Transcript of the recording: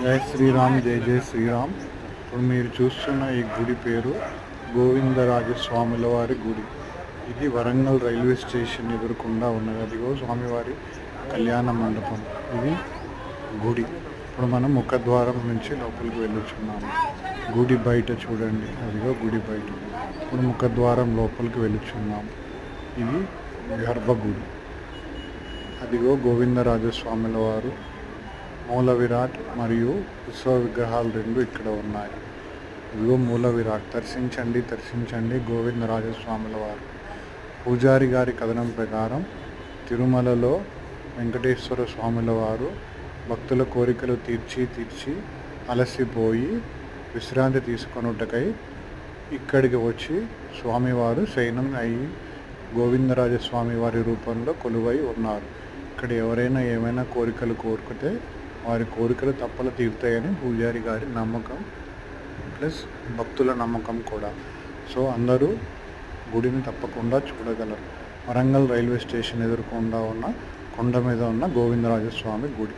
జై శ్రీరామ్ జై జై శ్రీరామ్. ఇప్పుడు మీరు చూస్తున్న ఈ గుడి పేరు గోవిందరాజస్వాముల వారి గుడి. ఇది వరంగల్ రైల్వే స్టేషన్ ఎదురుకుండా ఉన్నది. అదిగో స్వామివారి కళ్యాణ మండపం. ఇది గుడి. ఇప్పుడు మనం ముఖద్వారం నుంచి లోపలికి వెళ్ళుచున్నాము గుడి బయట చూడండి. అదిగో గుడి బయట. ఇప్పుడు ముఖద్వారం లోపలికి వెళ్ళుచున్నాము ఇది గర్భగుడి. అదిగో గోవిందరాజస్వాముల వారు మూల విరాట్ మరియు విశ్వ విగ్రహాలు రెండు ఇక్కడ ఉన్నాయి. ఇదిగో మూల విరాట్. దర్శించండి దర్శించండి గోవిందరాజస్వాముల వారు. పూజారి గారి కథనం ప్రకారం తిరుమలలో వెంకటేశ్వర స్వాముల వారు భక్తుల కోరికలు తీర్చి తీర్చి అలసిపోయి విశ్రాంతి తీసుకొనుటకై ఇక్కడికి వచ్చి స్వామివారు శయనం అయి గోవిందరాజస్వామి వారి రూపంలో కొలువై ఉన్నారు. ఇక్కడ ఎవరైనా ఏమైనా కోరికలు కోరుకుంటే వారి కోరికలు తప్పలు తీరుతాయని పూజారి గారి నమ్మకం ప్లస్ భక్తుల నమ్మకం కూడా. సో అందరూ గుడిని తప్పకుండా చూడగలరు. వరంగల్ రైల్వే స్టేషన్ ఎదురుకుండా ఉన్న కొండ మీద ఉన్న గోవిందరాజస్వామి గుడి.